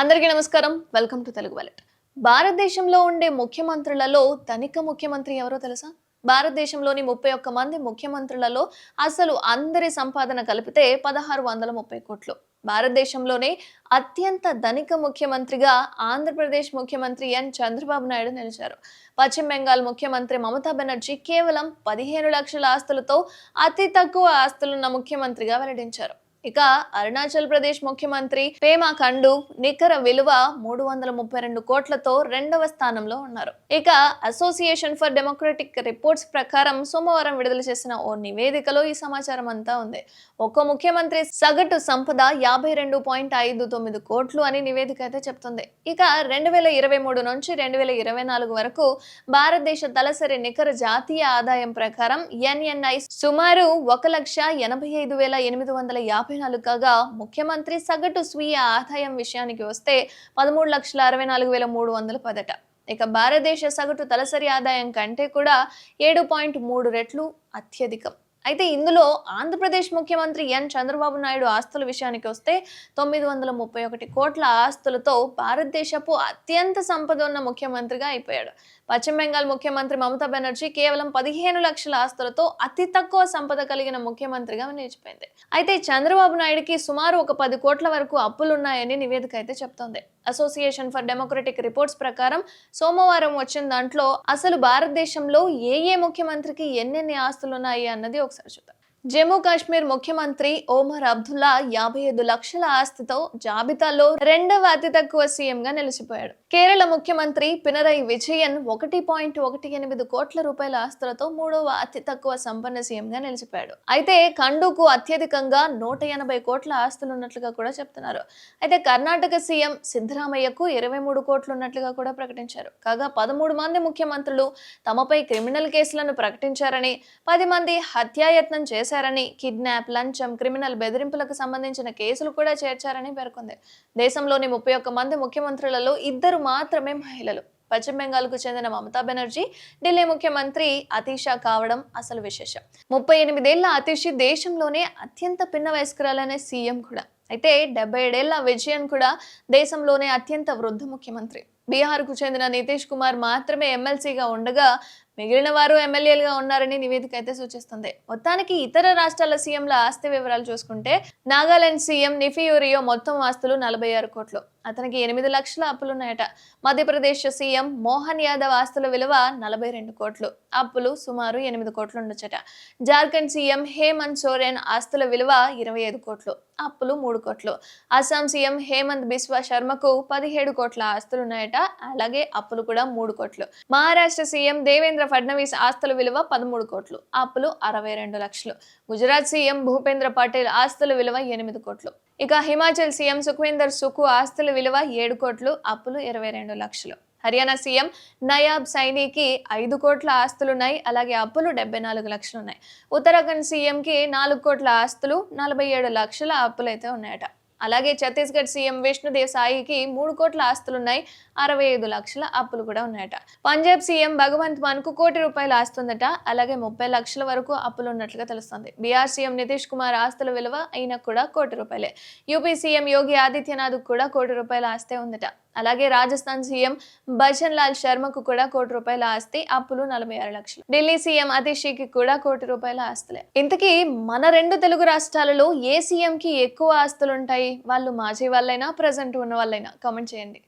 అందరికీ నమస్కారం. Welcome to Telugu wallet. భారతదేశంలో ఉండే ముఖ్యమంత్రులలో ధనిక ముఖ్యమంత్రి ఎవరో తెలుసా? భారతదేశంలోని ముప్పై ఒక్క మంది ముఖ్యమంత్రులలో అసలు అందరి సంపాదన కలిపితే పదహారు వందల ముప్పై కోట్లు. భారతదేశంలోనే అత్యంత ధనిక ముఖ్యమంత్రిగా ఆంధ్రప్రదేశ్ ముఖ్యమంత్రి ఎన్. చంద్రబాబు నాయుడు నిలిచారు. పశ్చిమ బెంగాల్ ముఖ్యమంత్రి మమతా బెనర్జీ కేవలం పదిహేను లక్షల ఆస్తులతో అతి తక్కువ ఆస్తులున్న ముఖ్యమంత్రిగా వెల్లడించారు. ఇక అరుణాచల్ ప్రదేశ్ ముఖ్యమంత్రి పేమా ఖండు నికర విలువ మూడు వందల ముప్పై రెండు కోట్లతో రెండవ స్థానంలో ఉన్నారు. ఇక అసోసియేషన్ ఫర్ డెమోక్రటిక్ రిపోర్ట్స్ ప్రకారం సోమవారం విడుదల చేసిన ఓ నివేదికలో ఈ సమాచారం అంతా ఉంది. ఒక్కో ముఖ్యమంత్రి సగటు సంపద యాభై రెండు పాయింట్ ఐదు తొమ్మిది కోట్లు అని నివేదిక అయితే చెప్తుంది. ఇక రెండు వేల ఇరవై మూడు నుంచి రెండు వేల ఇరవై నాలుగు వరకు భారతదేశ తలసరి నికర జాతీయ ఆదాయం ప్రకారం ఎన్ఎన్ఐ సుమారు ఒక లక్ష ఎనభై ఐదు వేల ఎనిమిది వందల యాభై నాలుగు కాగా ముఖ్యమంత్రి సగటు స్వీయ ఆదాయం విషయానికి వస్తే పదమూడు లక్షల అరవై నాలుగు వేల మూడు వందల పదట. ఇక భారతదేశ సగటు తలసరి ఆదాయం కంటే కూడా ఏడు పాయింట్ మూడు రెట్లు అత్యధికం. అయితే ఇందులో ఆంధ్రప్రదేశ్ ముఖ్యమంత్రి ఎన్ చంద్రబాబు నాయుడు ఆస్తుల విషయానికి వస్తే తొమ్మిది వందల ముప్పై ఒకటి కోట్ల ఆస్తులతో భారతదేశపు అత్యంత సంపద ఉన్న ముఖ్యమంత్రిగా అయిపోయాడు. పశ్చిమ బెంగాల్ ముఖ్యమంత్రి మమతా బెనర్జీ కేవలం పదిహేను లక్షల ఆస్తులతో అతి తక్కువ సంపద కలిగిన ముఖ్యమంత్రిగా నిలిచిపోయింది. అయితే చంద్రబాబు నాయుడుకి సుమారు ఒక పది కోట్ల వరకు అప్పులున్నాయని నివేదిక అయితే చెప్తోంది. అసోసియేషన్ ఫర్ డెమోక్రటిక్ రిపోర్ట్స్ ప్రకారం సోమవారం వచ్చిన దాంట్లో అసలు భారతదేశంలో ఏ ఏ ముఖ్యమంత్రికి ఎన్నెన్ని ఆస్తులు ఉన్నాయి అన్నది ఒకసారి చూద్దాం. జమ్మూ కాశ్మీర్ ముఖ్యమంత్రి ఓమర్ అబ్దుల్లా యాభై ఐదు లక్షల ఆస్తితో జాబితాలో రెండవ అతి తక్కువ సీఎం గా నిలిచిపోయాడు. కేరళ ముఖ్యమంత్రి పినరై విజయన్ ఒకటి పాయింట్ ఒకటి ఎనిమిది కోట్ల రూపాయల ఆస్తులతో మూడవ అతి తక్కువ సంపన్న సీఎం గా నిలిచిపోయాడు. అయితే ఖండుకు అత్యధికంగా నూట ఎనభై కోట్ల ఆస్తులు ఉన్నట్లుగా కూడా చెప్తున్నారు. అయితే కర్ణాటక సీఎం సిద్ధరామయ్యకు ఇరవై మూడు కోట్లు ఉన్నట్లుగా కూడా ప్రకటించారు. కాగా పదమూడు మంది ముఖ్యమంత్రులు తమపై క్రిమినల్ కేసులను ప్రకటించారని పది మంది హత్యాయత్నం చేశారని కిడ్నాప్ లంచం క్రిమినల్ బెదిరింపులకు సంబంధించిన కేసులు కూడా చేర్చారని పేర్కొంది. దేశంలోని ముప్పై ఒక్క మంది ముఖ్యమంత్రులలో ఇద్దరు మాత్రమే మహిళలు. పశ్చిమ బెంగాల్కు చెందిన మమతా బెనర్జీ ఢిల్లీ ముఖ్యమంత్రి అతీషా కావడం అసలు విశేషం. ముప్పై ఎనిమిదేళ్ళ అతీషి దేశంలోనే అత్యంత పిన్న వయస్కురాలనే సీఎం కూడా. అయితే డెబ్బై ఏడేళ్ళ విజయన్ కూడా దేశంలోనే అత్యంత వృద్ధ ముఖ్యమంత్రి. బీహార్కు చెందిన నితీష్ కుమార్ మాత్రమే ఎమ్మెల్సీగా ఉండగా మిగిలిన వారు ఎమ్మెల్యేలుగా ఉన్నారని నివేదిక అయితే సూచిస్తుంది. మొత్తానికి ఇతర రాష్ట్రాల సీఎంల ఆస్తి వివరాలు చూసుకుంటే నాగాలాండ్ సీఎం నిఫియూరియో మొత్తం ఆస్తులు నలభై ఆరు కోట్లు. అతనికి ఎనిమిది లక్షల అప్పులున్నాయట. మధ్యప్రదేశ్ సీఎం మోహన్ యాదవ్ ఆస్తుల విలువ నలభై రెండు కోట్లు. అప్పులు సుమారు ఎనిమిది కోట్లు ఉండొచ్చట. జార్ఖండ్ సీఎం హేమంత్ సోరెన్ ఆస్తుల విలువ ఇరవై ఐదు కోట్లు. అప్పులు మూడు కోట్లు. అస్సాం సీఎం హేమంత్ బిస్వా శర్మకు పదిహేడు కోట్ల ఆస్తులున్నాయట. అలాగే అప్పులు కూడా మూడు కోట్లు. మహారాష్ట్ర సీఎం దేవేంద్ర ఫడ్నవీస్ ఆస్తుల విలువ పదమూడు కోట్లు అప్పులు అరవై రెండు లక్షలు. గుజరాత్ సీఎం భూపేంద్ర పటేల్ ఆస్తుల విలువ ఎనిమిది కోట్లు. ఇక హిమాచల్ సీఎం సుఖ్వీందర్ సుఖు ఆస్తుల విలువ ఏడు కోట్లు అప్పులు ఇరవై రెండు లక్షలు. హర్యానా సీఎం నయాబ్ సైనీకి ఐదు కోట్ల ఆస్తులున్నాయి అలాగే అప్పులు డెబ్బై నాలుగు లక్షలు ఉన్నాయి ఉత్తరాఖండ్ సీఎంకి నాలుగు కోట్ల ఆస్తులు నలభై ఏడు లక్షల అప్పులు అయితే ఉన్నాయట. అలాగే ఛత్తీస్గఢ్ సీఎం విష్ణుదేవ్ సాయికి మూడు కోట్ల ఆస్తులున్నాయి అరవై ఐదు లక్షల అప్పులు కూడా ఉన్నాయట. పంజాబ్ సీఎం భగవంత్ మాన్కు కోటి రూపాయలు ఆస్తుందట అలాగే ముప్పై లక్షల వరకు అప్పులు ఉన్నట్లుగా తెలుస్తుంది. బీఆర్ సీఎం నితీష్ కుమార్ ఆస్తుల విలువ అయినా కూడా కోటి రూపాయలే. యూపీ సీఎం యోగి ఆదిత్యనాథ్ కూడా కోటి రూపాయల ఆస్తే ఉందట. అలాగే రాజస్థాన్ సీఎం భజన్ లాల్ శర్మకు కూడా కోటి రూపాయల ఆస్తి అప్పులు నలభై ఆరు లక్షలు. ఢిల్లీ సీఎం అతిషికి కూడా కోటి రూపాయల ఆస్తులే. ఇంతకీ మన రెండు తెలుగు రాష్ట్రాలలో ఏ సీఎంకి ఎక్కువ ఆస్తులుంటాయి? వాళ్ళు మాజీ వాళ్ళైనా ప్రజెంట్ ఉన్న వాళ్ళైనా? కామెంట్ చేయండి.